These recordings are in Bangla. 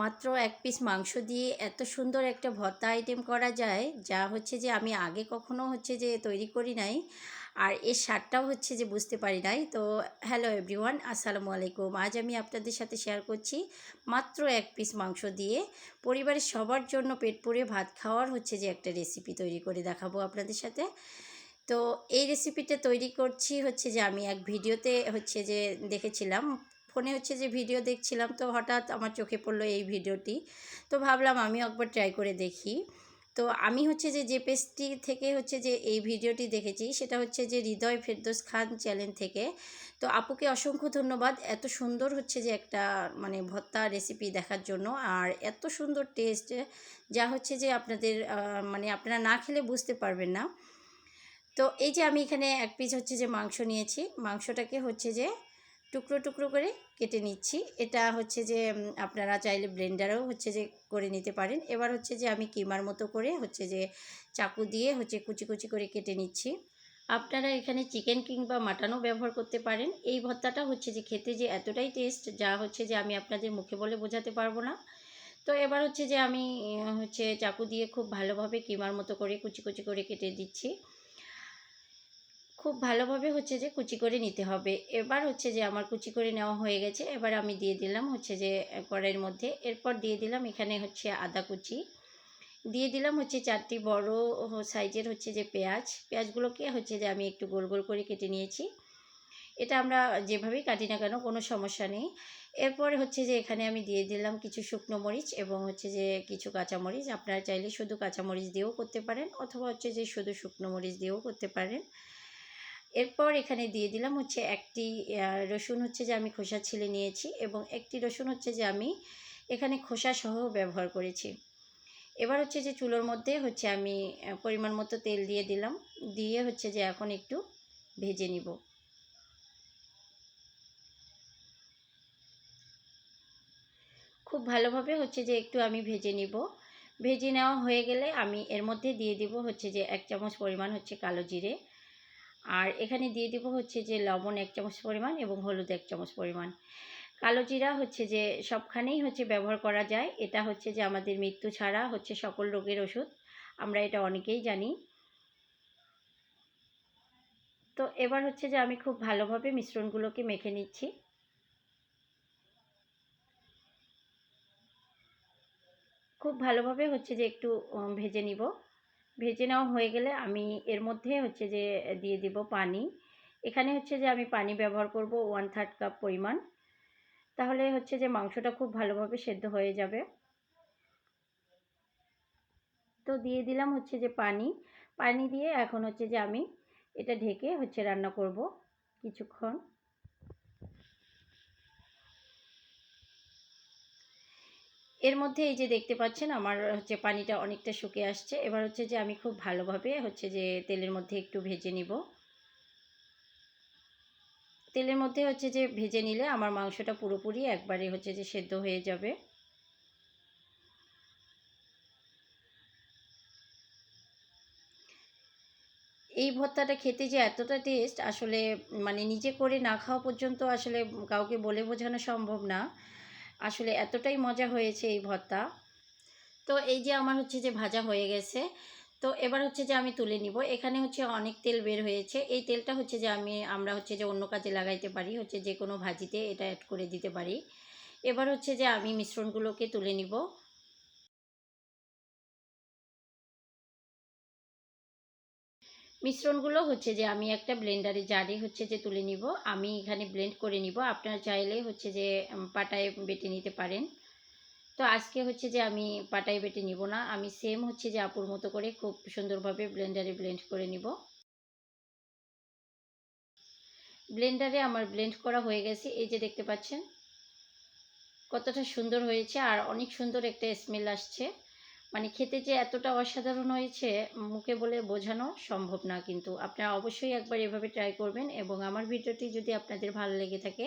মাত্র এক পিস মাংস দিয়ে এত সুন্দর একটা ভর্তা আইটেম করা যায়, যা হচ্ছে যে আমি আগে কখনো হচ্ছে যে তৈরি করি নাই। আর এর স্বাদটাও হচ্ছে যে বুঝতে পারি নাই। তো হ্যালো এভরিওয়ান আসসালামু আলাইকুম। আজ আমি আপনাদের সাথে শেয়ার করছি মাত্র এক পিস মাংস দিয়ে। পরিবারের সবার জন্য পেট পুড়ে ভাত খাওয়ার হচ্ছে যে একটা রেসিপি তৈরি করে দেখাবো আপনাদের সাথে। তো এই রেসিপিটা তৈরি করছি হচ্ছে যে আমি এক ভিডিওতে হচ্ছে যে দেখেছিলাম। ফোনে হচ্ছে যে ভিডিও দেখছিলাম, তো হঠাৎ আমার চোখে পড়ল এই ভিডিওটি তো ভাবলাম আমি একবার ট্রাই করে দেখি। তো আমি হচ্ছে যে যে পেজটি থেকে হচ্ছে যে এই ভিডিওটি দেখেছি, সেটা হচ্ছে যে হৃদয় ফেরদোস খান চ্যানেল থেকে। তো আপুকে অসংখ্য ধন্যবাদ এত সুন্দর হচ্ছে যে একটা মানে ভর্তা রেসিপি দেখার জন্য, আর এত সুন্দর টেস্ট যা হচ্ছে যে আপনাদের মানে আপনারা না খেলে বুঝতে পারবেন না। তো এই যে আমি এখানে এক পিস হচ্ছে যে মাংস নিয়েছি, মাংসটাকে হচ্ছে যে টুকরো টুকরো করে কেটে নিচ্ছি। এটা হচ্ছে যে আপনারা চাইলে ব্লেন্ডারেও হচ্ছে যে করে নিতে পারেন। এবার হচ্ছে যে আমি কিমার মতো করে হচ্ছে যে চাকু দিয়ে হচ্ছে কুচি কুচি করে কেটে নিচ্ছি। আপনারা এখানে চিকেন কিংবা মাটনও ব্যবহার করতে পারেন। এই ভর্তাটা হচ্ছে যে খেতে যে এতটাই টেস্ট যা হচ্ছে যে আমি আপনাদের মুখে বলে বোঝাতে পারব না। তো এবার হচ্ছে যে আমি হচ্ছে চাকু দিয়ে খুব ভালোভাবে কিমার মতো করে কুচি কুচি করে কেটে দিচ্ছি। খুব ভালোভাবে হচ্ছে যে কুচি করে নিতে হবে। এবার হচ্ছে যে আমার কুচি করে নেওয়া হয়ে গেছে। এবার আমি দিয়ে দিলাম হচ্ছে যে কড়াইয়ের মধ্যে। এরপর দিয়ে দিলাম এখানে হচ্ছে আদা কুচি। দিয়ে দিলাম হচ্ছে চারটি বড় সাইজের হচ্ছে যে পেঁয়াজ। পেঁয়াজগুলোকে হচ্ছে যে আমি একটু গোল গোল করে কেটে নিয়েছি। এটা আমরা যেভাবেই কাটি না কেন কোনো সমস্যা নেই। এরপরে হচ্ছে যে এখানে আমি দিয়ে দিলাম কিছু শুকনো মরিচ এবং হচ্ছে যে কিছু কাঁচামরিচ। আপনারা চাইলে শুধু কাঁচামরিচ দিয়েও করতে পারেন অথবা হচ্ছে যে শুধু শুকনো মরিচ দিয়েও করতে পারেন। এরপর এখানে দিয়ে দিলাম হচ্ছে একটি রসুন হচ্ছে যে আমি খোসা ছিলে নিয়েছি এবং একটি রসুন হচ্ছে যে আমি এখানে খোসা সহ ব্যবহার করেছি। এবার হচ্ছে যে চুলোর মধ্যে হচ্ছে আমি পরিমাণ মতো তেল দিয়ে দিলাম, দিয়ে হচ্ছে যে এখন একটু ভেজে নিব। খুব ভালোভাবে হচ্ছে যে একটু আমি ভেজে নিব। ভেজে নেওয়া হয়ে গেলে আমি এর মধ্যে দিয়ে দিব হচ্ছে যে এক চামচ পরিমাণ হচ্ছে কালো জিরে আর এখানে দিয়ে দিব হচ্ছে যে লবণ এক চামচ পরিমাণ এবং হলুদ এক চামচ পরিমাণ। কালো জিরা হচ্ছে যে সবখানেই হচ্ছে ব্যবহার করা যায়। এটা হচ্ছে যে আমাদের মৃত্যু ছাড়া হচ্ছে সকল রোগের ওষুধ। আমরা এটা অনেকেই জানি। তো এবার হচ্ছে যে আমি খুব ভালোভাবে মিশ্রণগুলোকে মেখে নিচ্ছি। খুব ভালোভাবে হচ্ছে যে একটু ভেজে নিব। ভেজে নেওয়া হয়ে গেলে আমি এর মধ্যে হচ্ছে যে, দিয়ে দিব পানি। এখানে হচ্ছে যে, আমি পানি ব্যবহার করব ওয়ান থার্ড কাপ পরিমাণ। তাহলে হচ্ছে যে, মাংসটা খুব ভালোভাবে সেদ্ধ হয়ে যাবে। তো দিয়ে দিলাম হচ্ছে যে, পানি। পানি দিয়ে এখন হচ্ছে যে, আমি এটা ঢেকে হচ্ছে রান্না করব কিছুক্ষণ। এর মধ্যে এই যে দেখতে পাচ্ছেন, আমার হচ্ছে পানিটা অনেকটা শুকে আসছে। এবার হচ্ছে যে আমি খুব ভালোভাবে হচ্ছে যে তেলের মধ্যে একটু ভেজে নিব। তেলের মধ্যে হচ্ছে যে ভেজে নিলে আমার মাংসটা পুরোপুরি একবারে হচ্ছে যে সেদ্ধ হয়ে যাবে। এই ভর্তাটা খেতে যে এতটা টেস্ট আসলে মানে নিজে করে না খাওয়া পর্যন্ত আসলে কাউকে বলে বোঝানো সম্ভব না। আসলে এতটাই মজা হয়েছে এই ভর্তা। তো এই যে আমার হচ্ছে যে ভাজা হয়ে গেছে, তো এবার হচ্ছে যে আমি তুলে নিব। এখানে হচ্ছে অনেক তেল বের হয়েছে। এই তেলটা হচ্ছে যে আমি, আমরা হচ্ছে যে অন্য কাজে লাগাইতে পারি, হচ্ছে যে কোনো ভাজিতে এটা অ্যাড করে দিতে পারি। এবার হচ্ছে যে আমি মিশ্রণগুলোকে তুলে নিব। মিশ্রণগুলো হচ্ছে যে আমি একটা ব্লেন্ডারে জারে হচ্ছে যে তুলে নিব। আমি এখানে ব্লেন্ড করে নিব। আপনারা চাইলে হচ্ছে যে পাটায় বেটে নিতে পারেন। তো আজকে হচ্ছে যে আমি পাটায় বেটে নিব না। আমি সেম হচ্ছে যে আপুর মতো করে খুব সুন্দরভাবে ব্লেন্ডারে ব্লেন্ড করে নিব। ব্লেন্ডারে আমার ব্লেন্ড করা হয়ে গেছে। এই যে দেখতে পাচ্ছেন, কতটা সুন্দর হয়েছে। আর অনেক সুন্দর একটা স্মেল আসছে। মানে খেতে যে এতটা অসাধারণ হয়েছে, মুখে বলে বোঝানো সম্ভব না কিন্তু। আপনারা অবশ্যই একবার এভাবে ট্রাই করবেন এবং আমার ভিডিওটি যদি আপনাদের ভালো লেগে থাকে,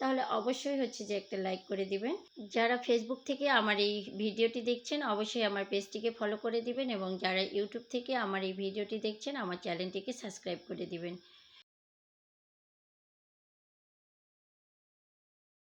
তাহলে অবশ্যই হচ্ছে যে একটা লাইক করে দিবেন। যারা ফেসবুক থেকে আমার এই ভিডিওটি দেখছেন, অবশ্যই আমার পেজটিকে ফলো করে দিবেন এবং যারা ইউটিউব থেকে আমার এই ভিডিওটি দেখছেন, আমার চ্যানেলটিকে সাবস্ক্রাইব করে দিবেন।